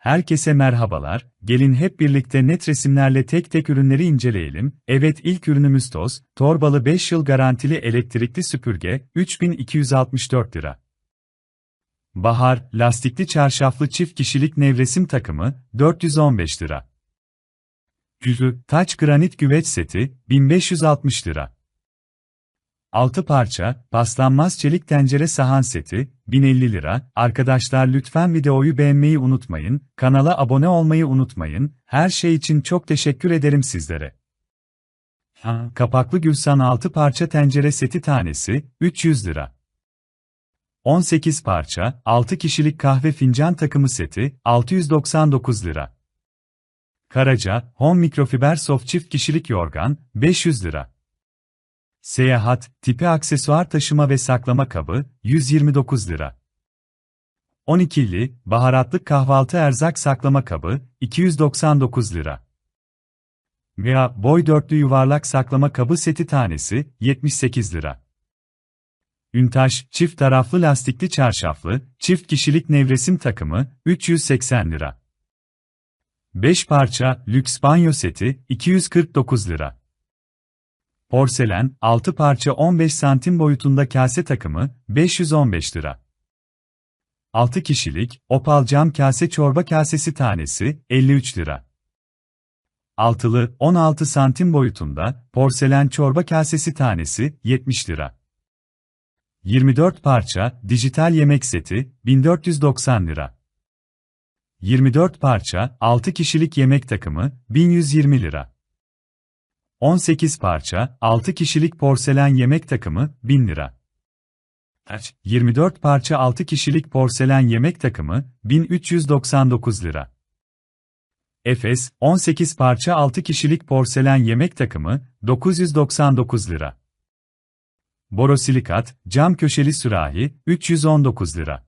Herkese merhabalar, gelin hep birlikte net resimlerle tek tek ürünleri inceleyelim. Evet ilk ürünümüz toz, torbalı 5 yıl garantili elektrikli süpürge, 3264 lira. Bahar, lastikli çarşaflı çift kişilik nevresim takımı, 415 lira. Güzü, taç granit güveç seti, 1560 lira. 6 parça, paslanmaz çelik tencere sahan seti, 1050 lira. Arkadaşlar lütfen videoyu beğenmeyi unutmayın, kanala abone olmayı unutmayın. Her şey için çok teşekkür ederim sizlere. Ha, kapaklı Gülsan 6 parça tencere seti tanesi, 300 lira. 18 parça, 6 kişilik kahve fincan takımı seti, 699 lira. Karaca, Home mikrofiber soft çift kişilik yorgan, 500 lira. Seyahat, tipi aksesuar taşıma ve saklama kabı, 129 lira. 12'li, baharatlı kahvaltı erzak saklama kabı, 299 lira. Veya boy dörtlü yuvarlak saklama kabı seti tanesi, 78 lira. Üntaş, çift taraflı lastikli çarşaflı, çift kişilik nevresim takımı, 380 lira. 5 parça, lüks banyo seti, 249 lira. Porselen, 6 parça 15 santim boyutunda kase takımı, 515 lira. 6 kişilik, opal cam kase çorba kasesi tanesi, 53 lira. Altılı, 16 santim boyutunda, porselen çorba kasesi tanesi, 70 lira. 24 parça, dijital yemek seti, 1490 lira. 24 parça, 6 kişilik yemek takımı, 1120 lira. 18 parça, 6 kişilik porselen yemek takımı, 1000 lira. 24 parça 6 kişilik porselen yemek takımı, 1399 lira. Efes, 18 parça 6 kişilik porselen yemek takımı, 999 lira. Borosilikat, cam köşeli sürahi, 319 lira.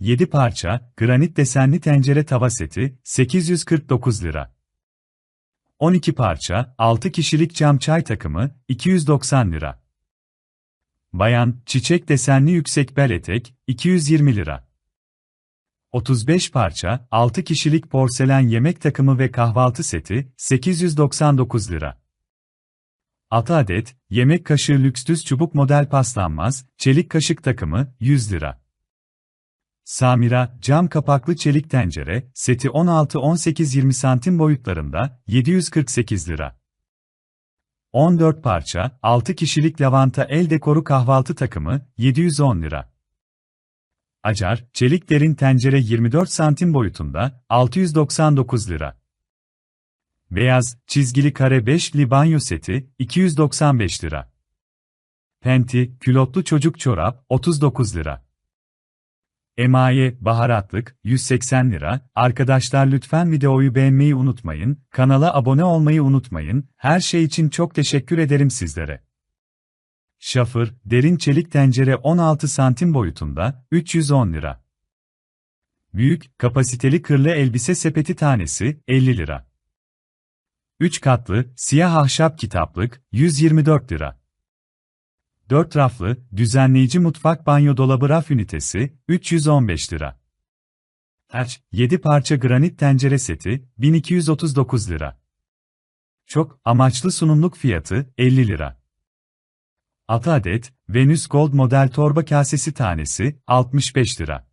7 parça, granit desenli tencere tava seti, 849 lira. 12 parça, 6 kişilik cam çay takımı, 290 lira. Bayan, çiçek desenli yüksek bel etek, 220 lira. 35 parça, 6 kişilik porselen yemek takımı ve kahvaltı seti, 899 lira. 6 adet, yemek kaşığı lüks düz çubuk model paslanmaz, çelik kaşık takımı, 100 lira. Samira, cam kapaklı çelik tencere, seti 16-18-20 santim boyutlarında, 748 lira. 14 parça, 6 kişilik lavanta el dekoru kahvaltı takımı, 710 lira. Acar, çelik derin tencere 24 santim boyutunda, 699 lira. Beyaz, çizgili kare 5'li banyo seti, 295 lira. Penti, külotlu çocuk çorap, 39 lira. Emaye, baharatlık, 180 lira. Arkadaşlar lütfen videoyu beğenmeyi unutmayın, kanala abone olmayı unutmayın, her şey için çok teşekkür ederim sizlere. Şafır, derin çelik tencere 16 santim boyutunda, 310 lira. Büyük, kapasiteli kırlı elbise sepeti tanesi, 50 lira. 3 katlı, siyah ahşap kitaplık, 124 lira. 4 raflı, düzenleyici mutfak banyo dolabı raf ünitesi, 315 lira. Haç, 7 parça granit tencere seti, 1239 lira. Çok amaçlı sunumluk fiyatı, 50 lira. 6 adet, Venus Gold model torba kasesi tanesi, 65 lira.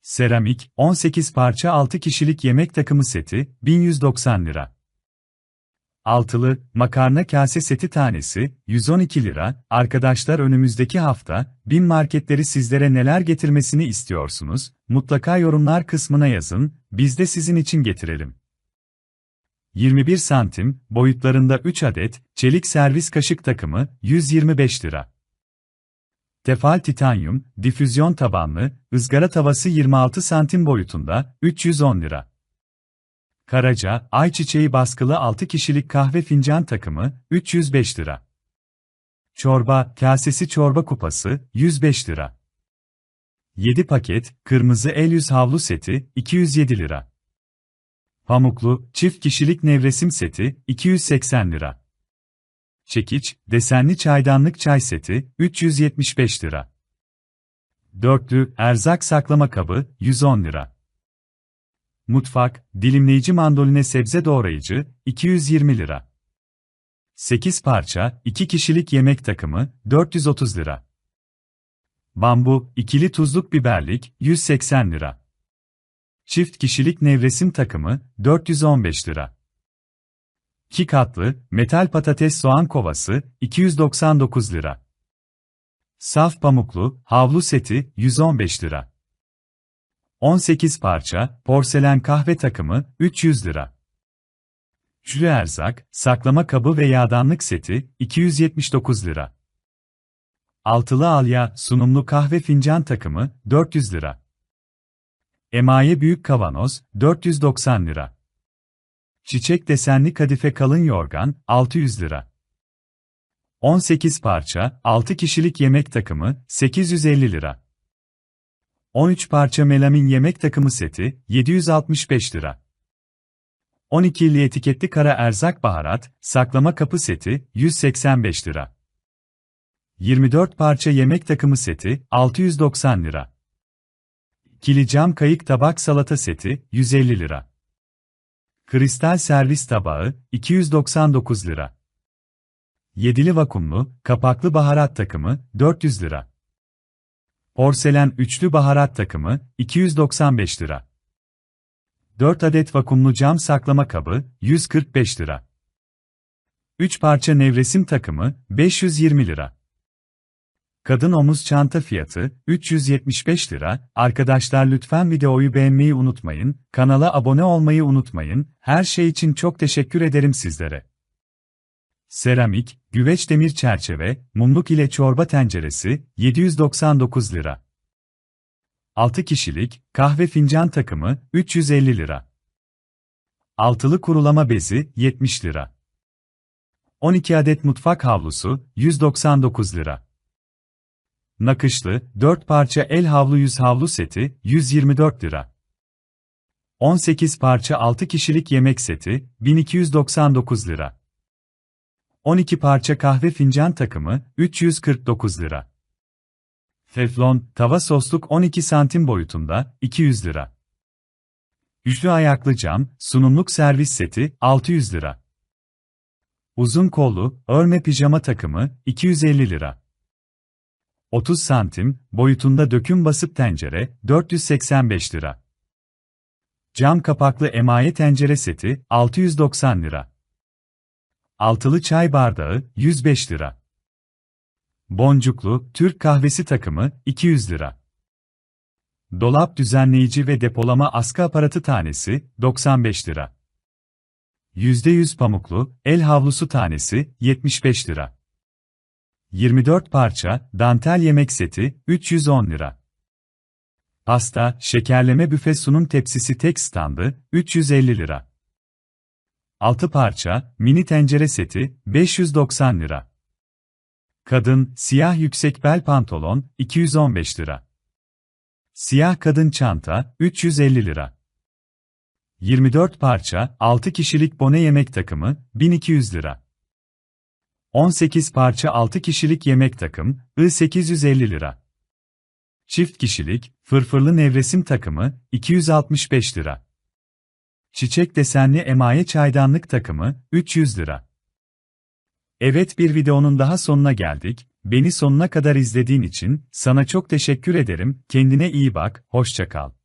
Seramik, 18 parça 6 kişilik yemek takımı seti, 1190 lira. Altılı, makarna kase seti tanesi, 112 lira. Arkadaşlar önümüzdeki hafta, bin marketleri sizlere neler getirmesini istiyorsunuz? Mutlaka yorumlar kısmına yazın, biz de sizin için getirelim. 21 santim, boyutlarında 3 adet, çelik servis kaşık takımı, 125 lira. Tefal titanyum, difüzyon tabanlı, ızgara tavası 26 santim boyutunda, 310 lira. Karaca, ayçiçeği baskılı 6 kişilik kahve fincan takımı, 305 lira. Çorba, kasesi çorba kupası, 105 lira. 7 paket, kırmızı el yüz havlu seti, 207 lira. Pamuklu, çift kişilik nevresim seti, 280 lira. Çekiç, desenli çaydanlık çay seti, 375 lira. Dörtlü, erzak saklama kabı, 110 lira. Mutfak, dilimleyici mandoline sebze doğrayıcı, 220 lira. 8 parça, 2 kişilik yemek takımı, 430 lira. Bambu, ikili tuzluk biberlik, 180 lira. Çift kişilik nevresim takımı, 415 lira. 2 katlı, metal patates soğan kovası, 299 lira. Saf pamuklu, havlu seti, 115 lira. 18 parça, porselen kahve takımı, 300 lira. Jülü erzak, saklama kabı ve yağdanlık seti, 279 lira. Altılı alya, sunumlu kahve fincan takımı, 400 lira. Emaye büyük kavanoz, 490 lira. Çiçek desenli kadife kalın yorgan, 600 lira. 18 parça, 6 kişilik yemek takımı, 850 lira. 13 parça melamin yemek takımı seti, 765 lira. 12'li etiketli kara erzak baharat, saklama kapı seti, 185 lira. 24 parça yemek takımı seti, 690 lira. Kili cam kayık tabak salata seti, 150 lira. Kristal servis tabağı, 299 lira. Yedili vakumlu, kapaklı baharat takımı, 400 lira. Porselen üçlü baharat takımı, 295 lira. 4 adet vakumlu cam saklama kabı, 145 lira. 3 parça nevresim takımı, 520 lira. Kadın omuz çanta fiyatı, 375 lira. Arkadaşlar lütfen videoyu beğenmeyi unutmayın, kanala abone olmayı unutmayın, her şey için çok teşekkür ederim sizlere. Seramik, güveç demir çerçeve, mumluk ile çorba tenceresi, 799 lira. 6 kişilik, kahve fincan takımı, 350 lira. Altılı kurulama bezi, 70 lira. 12 adet mutfak havlusu, 199 lira. Nakışlı, 4 parça el havlu yüz havlu seti, 124 lira. 18 parça 6 kişilik yemek seti, 1299 lira. 12 parça kahve fincan takımı, 349 lira. Teflon, tava sosluk 12 santim boyutunda, 200 lira. Üçlü ayaklı cam, sunumluk servis seti, 600 lira. Uzun kollu, örme pijama takımı, 250 lira. 30 santim, boyutunda döküm basıp tencere, 485 lira. Cam kapaklı emaye tencere seti, 690 lira. Altılı çay bardağı, 105 lira. Boncuklu, Türk kahvesi takımı, 200 lira. Dolap düzenleyici ve depolama askı aparatı tanesi, 95 lira. %100 pamuklu, el havlusu tanesi, 75 lira. 24 parça, dantel yemek seti, 310 lira. Pasta, şekerleme büfe sunum tepsisi tek standı, 350 lira. 6 parça, mini tencere seti, 590 lira. Kadın, siyah yüksek bel pantolon, 215 lira. Siyah kadın çanta, 350 lira. 24 parça, 6 kişilik bone yemek takımı, 1200 lira. 18 parça 6 kişilik yemek takım, I 850 lira. Çift kişilik, fırfırlı nevresim takımı, 265 lira. Çiçek desenli emaye çaydanlık takımı, 300 lira. Evet bir videonun daha sonuna geldik. Beni sonuna kadar izlediğin için sana çok teşekkür ederim. Kendine iyi bak, hoşça kal.